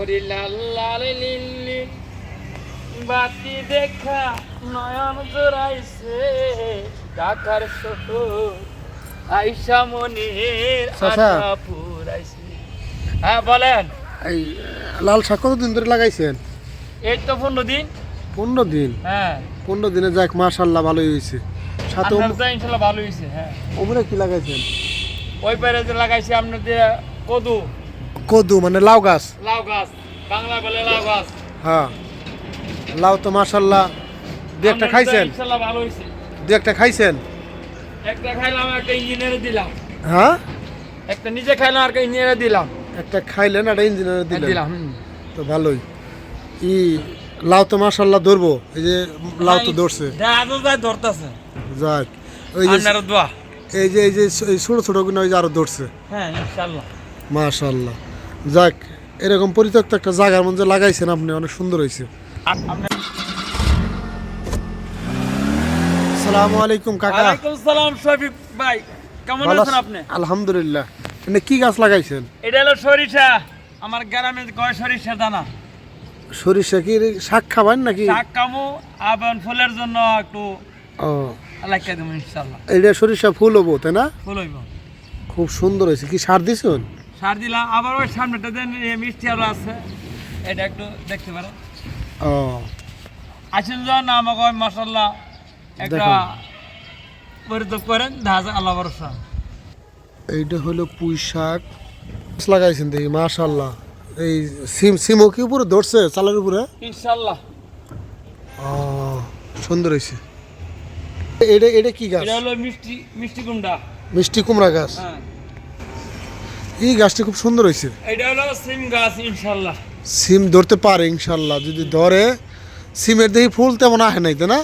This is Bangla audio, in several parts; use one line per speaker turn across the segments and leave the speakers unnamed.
হরি লাল লাল বাতি দেখা নয়ন জোড়াইছে। ঢাকার শহর আইসা মনির
চাচা।
আশা পুরাইছে। হ্যাঁ বলেন।
এই লাল শাক কতদিন ধরে লাগাইছেন?
এই তো পনেরো দিন।
পনেরো দিন?
হ্যাঁ।
পনেরো দিনে যাক মাশাল্লাহ ভালোই হয়েছে সাথে
ইনশাল্লাহ ভালো হয়েছে হ্যাঁ।
ওমরে কি লাগাইছেন?
ওই পারে যে লাগাইছি আপনার যে কদু।
কদু মানে লাউ গাছ।
লাউ গাছ। বাংলা বলে লাউ গাছ
হ্যাঁ লাউ তো মাশাল্লাহ। দু একটা খাইছেন?
ভালো হয়েছে।
দু একটা খাইছেন?
একটা খাইলাম একটা ইঞ্জিনিয়ারে দিলাম।
হ্যাঁ?
একটা নিজে খাইলাম আর ইঞ্জিনিয়ারে দিলাম।
একটা খাইলেন একটা ইঞ্জিনিয়ার দিলেন?
দিলাম
তো ভালোই। ই লাউ তো মাশাল্লাহ ধরবো। এই যে লাউ তো ধরছে।
ধরতেছে।
যাক ওই যে
আপনার দোয়া।
এই যে এই যে ছোট ছোটগুলো ওই যে আরও ধরছে।
হ্যাঁ
যাক এরকম পরিত্যক্ত একটা জায়গার মধ্যে লাগাইছেন আপনি অনেক সুন্দর হয়েছে। আসসালামু আলাইকুম কাকা।
ওয়ালাইকুম সালাম শফিক ভাই। কেমন আছেন আপনি?
আলহামদুলিল্লাহ। এনে কি গাছ লাগাইছেন?
এটা হলো সরিষা। আমার গ্রামে কয় সরিষা দানা।
সরিষা কি শাক খাবেন নাকি?
শাক কামু আবার ফুলের জন্য একটু
ও।
লাগিয়ে দেবো ইনশাল্লাহ
এটা সরিষা ফুল হব তাই না?
ফুল হইব।
খুব সুন্দর হয়েছে। কি সার দিছেন?
সার দিলাম আবার ওই সামনেটা দেন মিষ্টি আলু আছে। এটা একটু দেখতে পারেন।
ও।
আসেন যখন আমাকে ওই মশাল্লা একটা। পরিতপ করেন দেখা আল্লাহ ভরসা।
এইটা হলো পুঁই শাক। লাগাইছেন দেখি মাশাল্লাহ এই সিম সিমও কি উপরে ধরছে চালের উপরে?
ইনশাল্লাহ
ও সুন্দর হয়েছে। এটা এটা কি গাছ?
এটা হলো মিষ্টি মিষ্টি কুমড়া।
মিষ্টি কুমড়া গাছ।
হ্যাঁ।
এই গাছটি খুব সুন্দর হয়েছে।
এটা হলো সিম গাছ ইনশাল্লাহ।
সিম ধরতে পারে ইনশাল্লাহ। যদি ধরে সিমের দেখি ফুল তেমন আহে নাই তো না?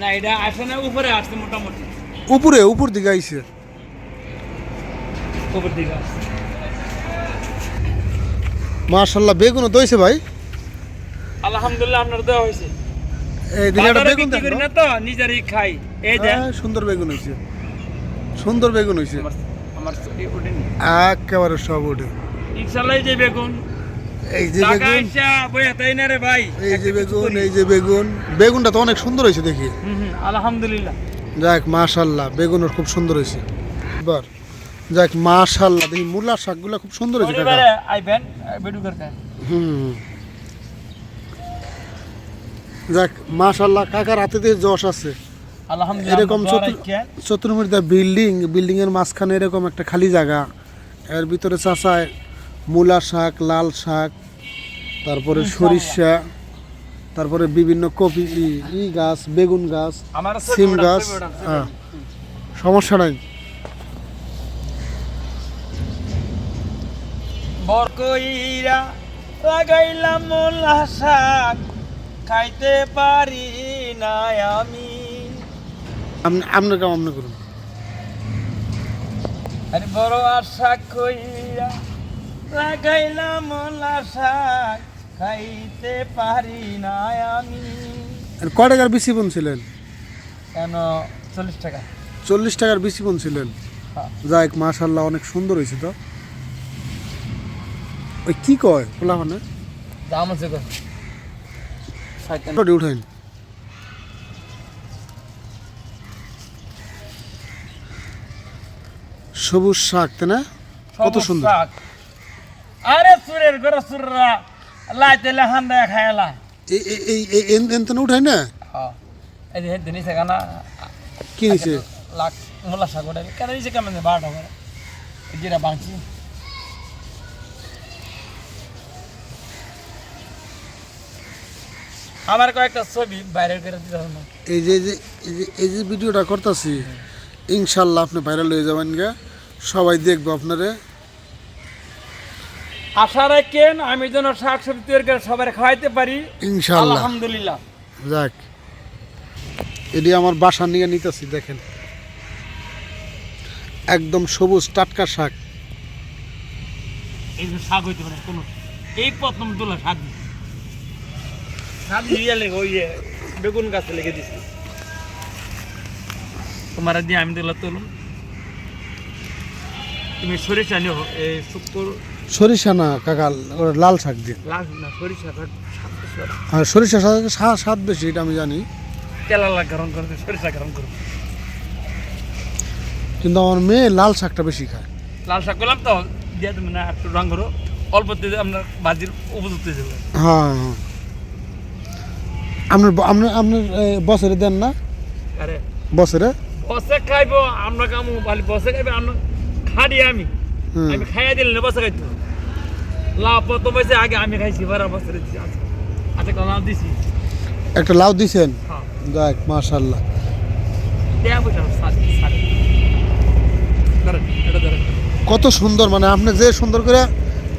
না এটা আসে না উপরে আসছে মোটামুটি।
উপরে উপর দিকে আইছে।
উপর দিকে
মাশাল্লাহ বেগুনও দইছে ভাই।
আলহামদুলিল্লাহ আপনার দেওয়া হয়েছে।
এই একটা বেগুন
করি না তো নিজেরই খাই। এই
হ্যাঁ, সুন্দর বেগুন হয়েছে। সুন্দর বেগুন হয়েছে।
আমার আমার ওঠেনি?
একেবারে সব ওঠে।
ইনশাল্লাহ যে বেগুন।
এই যে বেগুন।
আইসা বইয়া তাই না রে ভাই।
এই যে বেগুন এই যে বেগুন। বেগুনটা তো অনেক সুন্দর হয়েছে দেখি।
আলহামদুলিল্লাহ।
যাক মাশাল্লাহ বেগুনের খুব সুন্দর হয়েছে। এবার যাক মাশাল্লাহ দেখি মূলা শাকগুলো খুব সুন্দর হয়েছে কাকা।
পরিবারে আইবেন বেডু
হুম। যাক মাশাল্লাহ কাকার হাতে দিয়ে যশ আছে। এরকম। চতুর্মুড়িদা বিল্ডিং বিল্ডিং এর মাঝখানে এরকম একটা খালি জায়গা। এর ভিতরে চাষায় মূলা শাক লাল শাক তারপরে সরিষা তারপরে বিভিন্ন কপি ই- গাছ বেগুন গাছ সিম গাছ হ্যাঁ। সমস্যা নাই।
বরকইরা লাগাইলাম মোলা শাক খাইতে পারি না আমি।
আপনার কাম আপনি করুন।
আরে বড় আশা কইরা লাগাইলাম মোলা শাক খাইতে পারি না আমি।
আর কয় টাকার বিসি ছিলেন?
কেন চল্লিশ টাকা।
চল্লিশ টাকার বিসি ছিলেন?
হ্যাঁ।
যাক মাশাল্লাহ অনেক সুন্দর হয়েছে তো। ওই কি কয় খোলা মানে
দাম আছে।
ওটা উঠাইন। সবুজ শাক তাই না? কত সুন্দর।
আরে সুরের ঘরে সুররা লাইতে লেহান দেয় খায়লা
এই এই এই এই এন- এন তেন উঠাই না? হ্যাঁ।
এই যে নিছে কানা
কি নিছে?
লাখ মোলা শাক ওটা। কেন নিছে কেমন বারোটা করে? এই যেটা বাঁচি আমার কয়েকটা ছবি বাইরে করে দিতে হবে
এই যে এই যে এই যে এই যে ভিডিওটা করতেছি ইনশাল্লাহ আপনি ভাইরাল হয়ে যাবেন গা। সবাই দেখব আপনারে।
আশা রাখেন আমি যেন শাক সবজি তৈরি করে সবাই খাওয়াইতে পারি।
ইনশাল্লাহ
আলহামদুলিল্লাহ।
যাক এটি আমার বাসা নিয়ে নিতেছি দেখেন। একদম সবুজ টাটকা শাক।
এই যে শাক হইতে পারে কোনো এই প্রথম তোলা শাক। শাক দিয়ে লেগে ওই বেগুন গাছে লেগে দিছি। তোমার দিয়ে আমি তোলা তুলুন তুমি সরিষা নিও এই শুক্র
সরিষা না কাকা লাল শাক দিয়ে।
লাল না সরিষা
আর সরিষা শাক স্বাদ- বেশি এটা আমি জানি।
তেলালা গরম করে সরিষা গরম করে।
কিন্তু আমার মেয়ে লাল শাকটা বেশি খায়।
লাল শাক করলাম তো দিয়ে দেবেন না একটু রঙ করো অল্প দিয়ে আপনার বাজির উপযুক্ত যাবে।
হ্যাঁ হ্যাঁ। আপনার আপনার আপনার বছরে দেন না?
আরে।
বছরে?
বসে খাইবো আমরা কামু বসে খাইবে আমরা খাড়ি আমি। আমি খাইয়া দিলে না বসে খাইতো। লাভ প্রথম হয়েছে আগে আমি খাইছি বারা বছরে দিছি। আচ্ছা। আচ্ছা লাভ দিছি।
একটা লাউ দিছেন?
হ্যাঁ।
দেখ মাশাল্লাহ কত সুন্দর মানে আপনি যে সুন্দর করে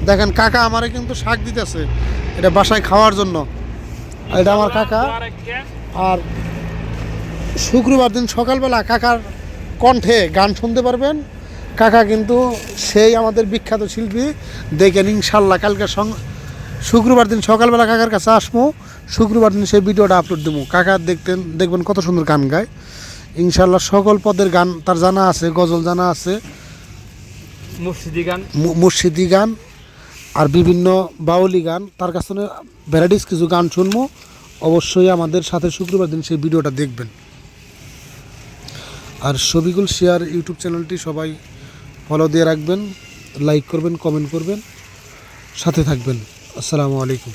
দেখেন কাকা আমারে কিন্তু শাক দিতেছে। এটা বাসায় খাওয়ার জন্য। এটা আমার কাকা।
আর
শুক্রবার দিন সকালবেলা কাকার কণ্ঠে গান শুনতে পারবেন। কাকা কিন্তু সেই আমাদের বিখ্যাত শিল্পী। দেখেন ইনশাল্লাহ কালকে সং শুক্রবার দিন সকালবেলা কাকার কাছে আসব শুক্রবার দিন সেই ভিডিওটা আপলোড দেবো কাকা দেখতেন দেখবেন কত সুন্দর গান গায়। ইনশাল্লাহ সকল পদের গান তার জানা আছে গজল জানা আছে।
মুর্শিদি গান।
মুর্শিদি গান আর বিভিন্ন বাউলি গান। তার কাছে ভ্যারাইটিস কিছু গান শুনব। অবশ্যই আমাদের সাথে শুক্রবার দিন সেই ভিডিওটা দেখবেন। আর ছবিগুল শেয়ার ইউটিউব চ্যানেলটি সবাই ফলো দিয়ে রাখবেন লাইক করবেন কমেন্ট করবেন সাথে থাকবেন। আসসালামু আলাইকুম।